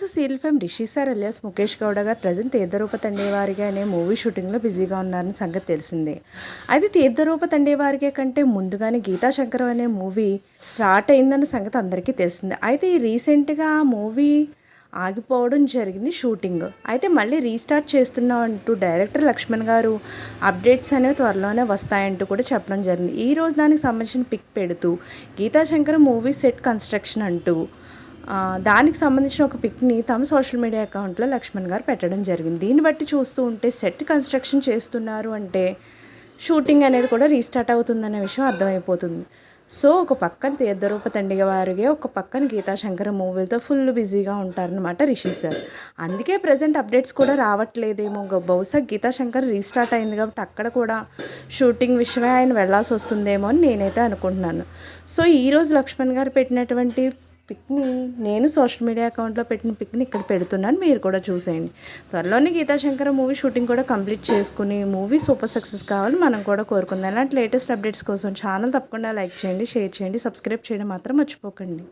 Once serial fame Rishi sir alias Mukesh Gowda garu present Theertharupa తండేవారిగా అనే movie షూటింగ్లో బిజీగా ఉన్నారని సంగతి తెలిసిందే. అయితే తీర్థరూప తండేవారిగా కంటే ముందుగానే గీతా శంకరం అనే మూవీ స్టార్ట్ అయిందన్న సంగతి అందరికీ తెలిసిందే. అయితే ఈ రీసెంట్గా ఆ మూవీ ఆగిపోవడం జరిగింది షూటింగ్. అయితే మళ్ళీ రీస్టార్ట్ చేస్తున్నాం అంటూ డైరెక్టర్ లక్ష్మణ్ గారు అప్డేట్స్ అనేవి త్వరలోనే వస్తాయంటూ కూడా చెప్పడం జరిగింది. ఈ రోజు దానికి సంబంధించిన పిక్ పెడుతూ Geetha Shankar movie set construction అంటూ దానికి సంబంధించిన ఒక పిక్ని తమ సోషల్ మీడియా అకౌంట్లో లక్ష్మణ్ గారు పెట్టడం జరిగింది. దీన్ని బట్టి చూస్తూ ఉంటే సెట్ కన్స్ట్రక్షన్ చేస్తున్నారు అంటే షూటింగ్ అనేది కూడా రీస్టార్ట్ అవుతుందనే విషయం అర్థమైపోతుంది. సో ఒక పక్కన తీర్థరూప తండ్రిగ వారిగే ఒక పక్కన గీతాశంకర మూవీలతో ఫుల్ బిజీగా ఉంటారనమాట రిషి సార్. అందుకే ప్రజెంట్ అప్డేట్స్ కూడా రావట్లేదేమో. గ- బహుశా గీతా శంకర్ రీస్టార్ట్ అయింది కాబట్టి అక్కడ కూడా షూటింగ్ విషయమే ఆయన వెళ్ళాల్సి వస్తుందేమో అని నేనైతే అనుకుంటున్నాను. సో ఈరోజు లక్ష్మణ్ గారు పెట్టినటువంటి పిక్ని నేను సోషల్ మీడియా అకౌంట్లో పెట్టిన పిక్ని ఇక్కడ పెడుతున్నాను మీరు కూడా చూసేయండి. త్వరలోనే గీతాశంకర మూవీ షూటింగ్ కూడా కంప్లీట్ చేసుకుని మూవీ సూపర్ సక్సెస్ కావాలి మనం కూడా కోరుకుందాం. ఇలాంటి లేటెస్ట్ అప్డేట్స్ కోసం ఛానల్ తప్పకుండా లైక్ చేయండి షేర్ చేయండి సబ్స్క్రైబ్ చేయడం మాత్రం మర్చిపోకండి.